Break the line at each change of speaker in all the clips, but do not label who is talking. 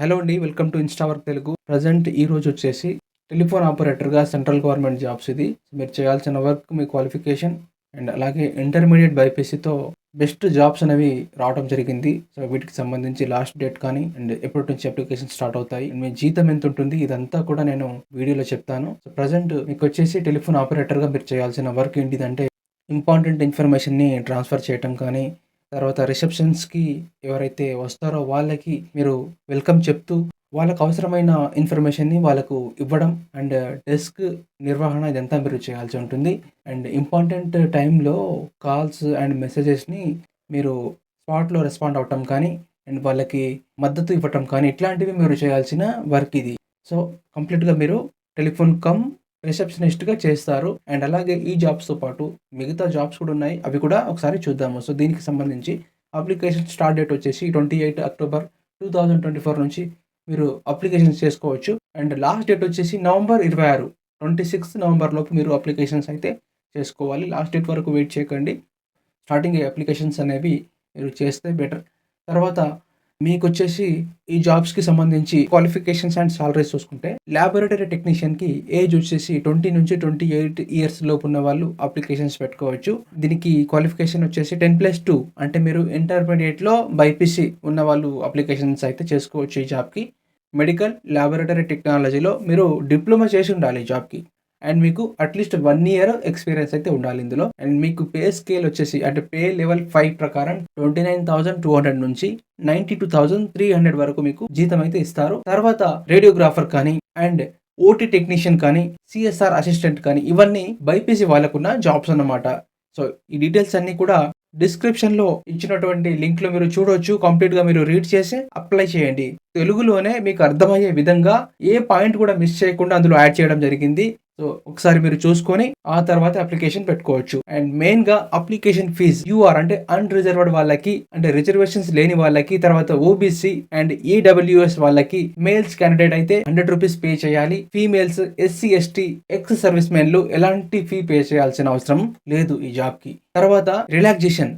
Hello అండి welcome to insta work Telugu present ఈ రోజు వచ్చేసి టెలిఫోన్ ఆపరేటర్గా సెంట్రల్ గవర్నమెంట్ జాబ్స్ ఇది. మీరు చేయాల్సిన వర్క్ మీ క్వాలిఫికేషన్ అండ్ అలాగే ఇంటర్మీడియట్ బైపీసీతో బెస్ట్ జాబ్స్ అనేవి రావడం జరిగింది. సో వీటికి సంబంధించి లాస్ట్ డేట్ కానీ అండ్ ఎప్పటి నుంచి అప్లికేషన్ స్టార్ట్ అవుతాయి మీ జీతం ఎంత ఉంటుంది ఇదంతా కూడా నేను వీడియోలో చెప్తాను. సో ప్రజెంట్ మీకు వచ్చేసి టెలిఫోన్ ఆపరేటర్గా మీరు చేయాల్సిన వర్క్ ఏంటిదంటే ఇంపార్టెంట్ ఇన్ఫర్మేషన్ని ట్రాన్స్ఫర్ చేయటం కానీ తర్వాత రిసెప్షన్స్కి ఎవరైతే వస్తారో వాళ్ళకి మీరు వెల్కమ్ చెప్తూ వాళ్ళకు అవసరమైన ఇన్ఫర్మేషన్ని వాళ్ళకు ఇవ్వడం అండ్ డెస్క్ నిర్వహణ ఇదంతా మీరు చేయాల్సి ఉంటుంది. అండ్ ఇంపార్టెంట్ టైంలో కాల్స్ అండ్ మెసేజెస్ని మీరు స్పాట్లో రెస్పాండ్ అవ్వటం కానీ అండ్ వాళ్ళకి మద్దతు ఇవ్వటం కానీ ఇట్లాంటివి మీరు చేయాల్సిన వర్క్ ఇది. సో కంప్లీట్గా మీరు టెలిఫోన్ కమ్ రిసెప్షనిస్ట్గా చేస్తారు. అండ్ అలాగే ఈ జాబ్స్తో పాటు మిగతా జాబ్స్ కూడా ఉన్నాయి. అవి కూడా ఒకసారి చూద్దాము. సో దీనికి సంబంధించి అప్లికేషన్ స్టార్ట్ డేట్ వచ్చేసి twenty eight October two thousand twenty four నుంచి మీరు అప్లికేషన్స్ చేసుకోవచ్చు. అండ్ లాస్ట్ డేట్ వచ్చేసి నవంబర్ ఇరవై ఆరు ట్వంటీ సిక్స్త్ నవంబర్ లోపు మీరు అప్లికేషన్స్ అయితే చేసుకోవాలి. లాస్ట్ డేట్ వరకు వెయిట్ చేయకండి. స్టార్టింగ్ అప్లికేషన్స్ అనేవి మీరు చేస్తే బెటర్. తర్వాత మీకు వచ్చేసి ఈ జాబ్స్కి సంబంధించి క్వాలిఫికేషన్స్ అండ్ సాలరీస్ చూసుకుంటే ల్యాబొరేటరీ టెక్నీషియన్కి ఏజ్ వచ్చేసి ట్వంటీ నుంచి ట్వంటీ ఎయిట్ ఇయర్స్ లోపు ఉన్న వాళ్ళు అప్లికేషన్స్ పెట్టుకోవచ్చు. దీనికి క్వాలిఫికేషన్ వచ్చేసి టెన్ ప్లస్ టూ అంటే మీరు ఇంటర్మీడియట్లో బైపీసీ ఉన్న వాళ్ళు అప్లికేషన్స్ అయితే చేసుకోవచ్చు ఈ జాబ్కి మెడికల్ ల్యాబొరేటరీ టెక్నాలజీలో మీరు డిప్లొమా చేసి ఉండాలి ఈ జాబ్కి అండ్ మీకు అట్లీస్ట్ వన్ ఇయర్ ఎక్స్పీరియన్స్ అయితే ఉండాలి ఇందులో. అండ్ మీకు పే స్కేల్ వచ్చేసి అంటే పే లెవెల్ ఫైవ్ ప్రకారం twenty nine thousand two hundred నుంచి ninety two thousand three hundred వరకు మీకు జీతం అయితే ఇస్తారు. తర్వాత రేడియోగ్రాఫర్ కానీ అండ్ ఓటీ టెక్నీషియన్ కానీ సిఎస్ఆర్ అసిస్టెంట్ కానీ ఇవన్నీ బైపీసీ వాళ్ళకున్న జాబ్స్ అన్నమాట. సో ఈ డీటెయిల్స్ అన్ని కూడా డిస్క్రిప్షన్లో ఇచ్చినటువంటి లింక్లో మీరు చూడొచ్చు. కంప్లీట్గా మీరు రీడ్ చేసి అప్లై చేయండి. తెలుగులోనే మీకు అర్థమయ్యే విధంగా ఏ పాయింట్ కూడా మిస్ చేయకుండా అందులో యాడ్ చేయడం జరిగింది. సో ఒకసారి మీరు చూసుకొని ఆ తర్వాత అప్లికేషన్ పెట్టుకోవచ్చు. అండ్ మెయిన్గా అప్లికేషన్ ఫీజ్ యూఆర్ అంటే అన్రిజర్వ్డ్ వాళ్ళకి అంటే రిజర్వేషన్స్ లేని వాళ్ళకి తర్వాత ఓబీసీ అండ్ ఈడబ్ల్యూఎస్ వాళ్ళకి మేల్స్ క్యాండిడేట్ అయితే హండ్రెడ్ రూపీస్ పే చేయాలి. Females SC ST ex service మెన్లు ఎలాంటి ఫీ పే చేయాల్సిన అవసరం లేదు ఈ జాబ్కి. తర్వాత రిలాక్సేషన్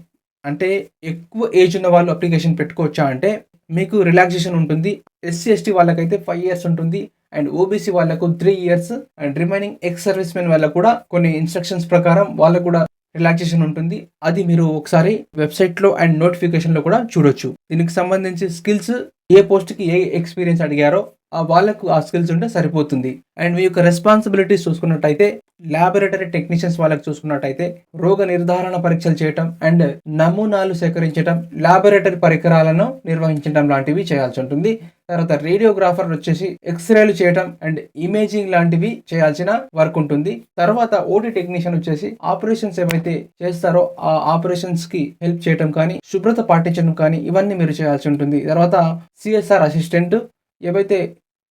అంటే ఎక్కువ ఏజ్ ఉన్న వాళ్ళు అప్లికేషన్ పెట్టుకోవచ్చా అంటే మీకు రిలాక్సేషన్ ఉంటుంది. ఎస్సీ ఎస్టీ వాళ్ళకైతే ఫైవ్ ఇయర్స్ ఉంటుంది. అండ్ ఓబీసీ వాళ్ళకు three years and remaining ex service men వాళ్ళకు కూడా కొన్ని ఇన్స్ట్రక్షన్స్ ప్రకారం వాళ్ళకు కూడా రిలాక్సేషన్ ఉంటుంది. అది మీరు ఒకసారి వెబ్సైట్లో అండ్ నోటిఫికేషన్లో కూడా చూడొచ్చు. దీనికి సంబంధించి స్కిల్స్ ఏ పోస్ట్కి ఏ ఎక్స్పీరియన్స్ అడిగారో ఆ వాళ్ళకు ఆ స్కిల్స్ ఉంటే సరిపోతుంది. అండ్ మీ యొక్క రెస్పాన్సిబిలిటీస్ చూసుకున్నట్టయితే ల్యాబొరేటరీ టెక్నీషియన్స్ వాళ్ళకి చూసుకున్నట్టయితే రోగ నిర్ధారణ పరీక్షలు చేయటం అండ్ నమూనాలు సేకరించడం ల్యాబొరేటరీ పరికరాలను నిర్వహించడం లాంటివి చేయాల్సి ఉంటుంది. తర్వాత రేడియోగ్రాఫర్ వచ్చేసి ఎక్స్రేలు చేయటం అండ్ ఇమేజింగ్ లాంటివి చేయాల్సిన వర్క్ ఉంటుంది. తర్వాత ఓటీ టెక్నీషియన్ వచ్చేసి ఆపరేషన్స్ ఏవైతే చేస్తారో ఆ ఆపరేషన్స్కి హెల్ప్ చేయటం కానీ శుభ్రత పాటించడం కానీ ఇవన్నీ మీరు చేయాల్సి ఉంటుంది. తర్వాత సిఎస్ఆర్ అసిస్టెంట్ ఏవైతే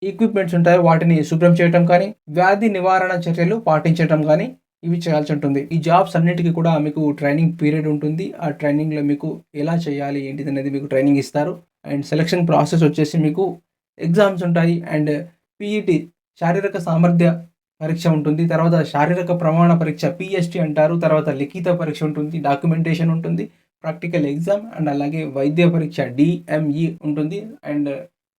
ఈక్విప్మెంట్స్ ఉంటాయో వాటిని శుభ్రం చేయటం కానీ వ్యాధి నివారణ చర్యలు పాటించడం కానీ ఇవి చేయాల్సి ఉంటుంది. ఈ జాబ్స్ అన్నిటికీ కూడా మీకు ట్రైనింగ్ పీరియడ్ ఉంటుంది. ఆ ట్రైనింగ్లో మీకు ఎలా చేయాలి ఏంటిది అనేది మీకు ట్రైనింగ్ ఇస్తారు. అండ్ సెలక్షన్ ప్రాసెస్ వచ్చేసి మీకు ఎగ్జామ్స్ ఉంటాయి అండ్ పీఈటీ శారీరక సామర్థ్య పరీక్ష ఉంటుంది. తర్వాత శారీరక ప్రమాణ పరీక్ష పిఎస్టీ అంటారు. తర్వాత లిఖిత పరీక్ష ఉంటుంది డాక్యుమెంటేషన్ ఉంటుంది ప్రాక్టికల్ ఎగ్జామ్ అండ్ అలాగే వైద్య పరీక్ష డిఎంఈ ఉంటుంది. అండ్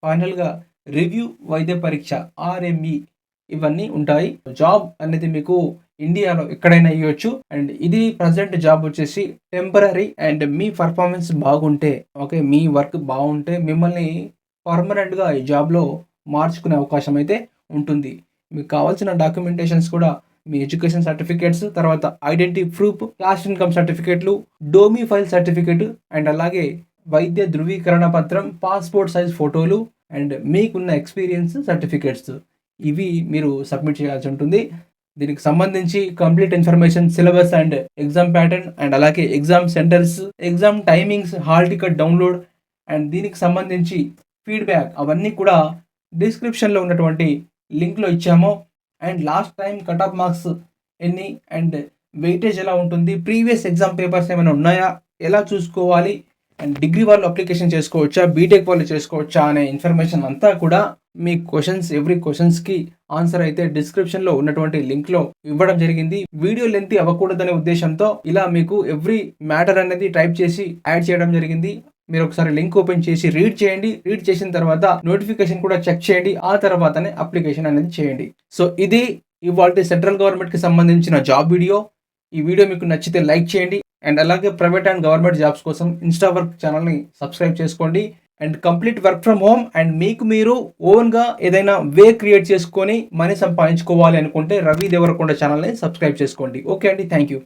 ఫైనల్గా రివ్యూ వైద్య పరీక్ష ఆర్ఎంఈ ఇవన్నీ ఉంటాయి. జాబ్ అనేది మీకు ఇండియాలో ఎక్కడైనా ఇవ్వచ్చు అండ్ ఇది ప్రజెంట్ జాబ్ వచ్చేసి టెంపరీ అండ్ మీ పర్ఫార్మెన్స్ బాగుంటే ఓకే మీ వర్క్ బాగుంటే మిమ్మల్ని పర్మనెంట్గా ఈ జాబ్లో మార్చుకునే అవకాశం అయితే ఉంటుంది. మీకు కావాల్సిన డాక్యుమెంటేషన్స్ కూడా మీ ఎడ్యుకేషన్ సర్టిఫికేట్స్ తర్వాత ఐడెంటిటీ ప్రూఫ్ క్యాష్ ఇన్కమ్ సర్టిఫికేట్లు డోమీ ఫైల్ సర్టిఫికేట్ అండ్ అలాగే వైద్య ధృవీకరణ పత్రం పాస్పోర్ట్ సైజ్ ఫోటోలు అండ్ మీకున్న ఎక్స్పీరియన్స్ సర్టిఫికేట్స్. ఇవి మీరు సబ్మిట్ చేయాల్సి ఉంటుంది. దీనికి సంబంధించి complete information syllabus and exam pattern and అలాగే exam centres exam timings hall ticket download and దీనికి సంబంధించి ఫీడ్బ్యాక్ అవన్నీ కూడా డిస్క్రిప్షన్లో ఉన్నటువంటి లింక్లో ఇచ్చాము. And last time cut off marks ఎన్ని అండ్ వెయిటేజ్ ఎలా ఉంటుంది? ప్రీవియస్ ఎగ్జామ్ పేపర్స్ ఏమైనా ఉన్నాయా? ఎలా చూసుకోవాలి? అండ్ డిగ్రీ వాళ్ళు అప్లికేషన్ చేసుకోవచ్చా? బీటెక్ వాళ్ళు చేసుకోవచ్చా అనే ఇన్ఫర్మేషన్ అంతా కూడా మీ క్వశ్చన్స్ ఎవ్రీ క్వశ్చన్స్కి ఆన్సర్ అయితే డిస్క్రిప్షన్లో ఉన్నటువంటి లింక్లో ఇవ్వడం జరిగింది. వీడియో లెంత్ అవ్వకూడదనే ఉద్దేశంతో ఇలా మీకు ఎవ్రీ మ్యాటర్ అనేది టైప్ చేసి యాడ్ చేయడం జరిగింది. మీరు ఒకసారి లింక్ ఓపెన్ చేసి రీడ్ చేయండి. రీడ్ చేసిన తర్వాత నోటిఫికేషన్ కూడా చెక్ చేయండి. ఆ తర్వాతనే అప్లికేషన్ అనేది చేయండి. సో ఇది ఇవాళ సెంట్రల్ గవర్నమెంట్కి సంబంధించిన జాబ్ వీడియో ఈ వీడియో మీకు నచ్చితే లైక్ చేయండి. అండ్ అలాగే ప్రైవేట్ అండ్ గవర్నమెంట్ జాబ్స్ కోసం ఇన్స్టా వర్క్ ఛానల్ని సబ్స్క్రైబ్ చేసుకోండి. And complete work from home and మీకు మీరు ఓన్గా ఏదైనా వే క్రియేట్ చేసుకొని మనీ సంపాదించుకోవాలి అనుకుంటే రవి దేవరకొండ ఛానల్ని సబ్స్క్రైబ్ చేసుకోండి. ఓకే అండి థ్యాంక్ యూ.